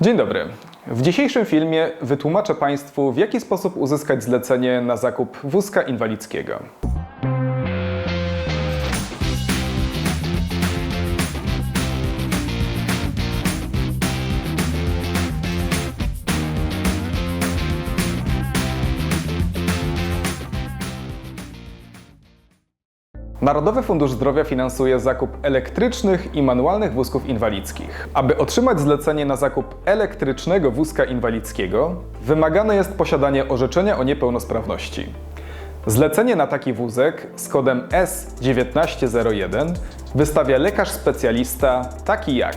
Dzień dobry. W dzisiejszym filmie wytłumaczę Państwu, w jaki sposób uzyskać zlecenie na zakup wózka inwalidzkiego. Narodowy Fundusz Zdrowia finansuje zakup elektrycznych i manualnych wózków inwalidzkich. Aby otrzymać zlecenie na zakup elektrycznego wózka inwalidzkiego, wymagane jest posiadanie orzeczenia o niepełnosprawności. Zlecenie na taki wózek z kodem S1901 wystawia lekarz specjalista taki jak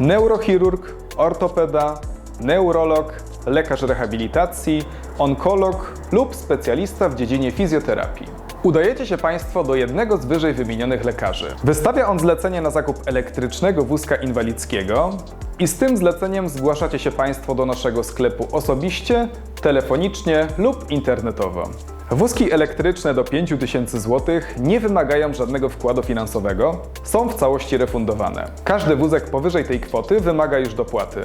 neurochirurg, ortopeda, neurolog, lekarz rehabilitacji, onkolog lub specjalista w dziedzinie fizjoterapii. Udajecie się Państwo do jednego z wyżej wymienionych lekarzy. Wystawia on zlecenie na zakup elektrycznego wózka inwalidzkiego i z tym zleceniem zgłaszacie się Państwo do naszego sklepu osobiście, telefonicznie lub internetowo. Wózki elektryczne do 5000 zł nie wymagają żadnego wkładu finansowego, są w całości refundowane. Każdy wózek powyżej tej kwoty wymaga już dopłaty.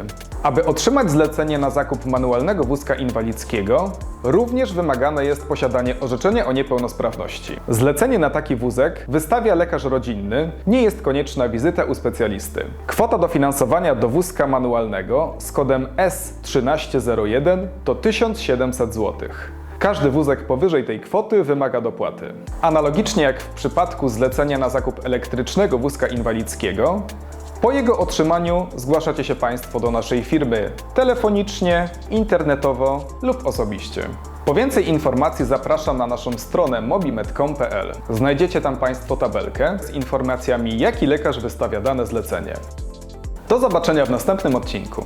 Aby otrzymać zlecenie na zakup manualnego wózka inwalidzkiego, również wymagane jest posiadanie orzeczenia o niepełnosprawności. Zlecenie na taki wózek wystawia lekarz rodzinny, nie jest konieczna wizyta u specjalisty. Kwota dofinansowania do wózka manualnego z kodem S1301 to 1700 zł. Każdy wózek powyżej tej kwoty wymaga dopłaty. Analogicznie jak w przypadku zlecenia na zakup elektrycznego wózka inwalidzkiego, po jego otrzymaniu zgłaszacie się Państwo do naszej firmy telefonicznie, internetowo lub osobiście. Po więcej informacji zapraszam na naszą stronę mobimed.com.pl. Znajdziecie tam Państwo tabelkę z informacjami, jaki lekarz wystawia dane zlecenie. Do zobaczenia w następnym odcinku.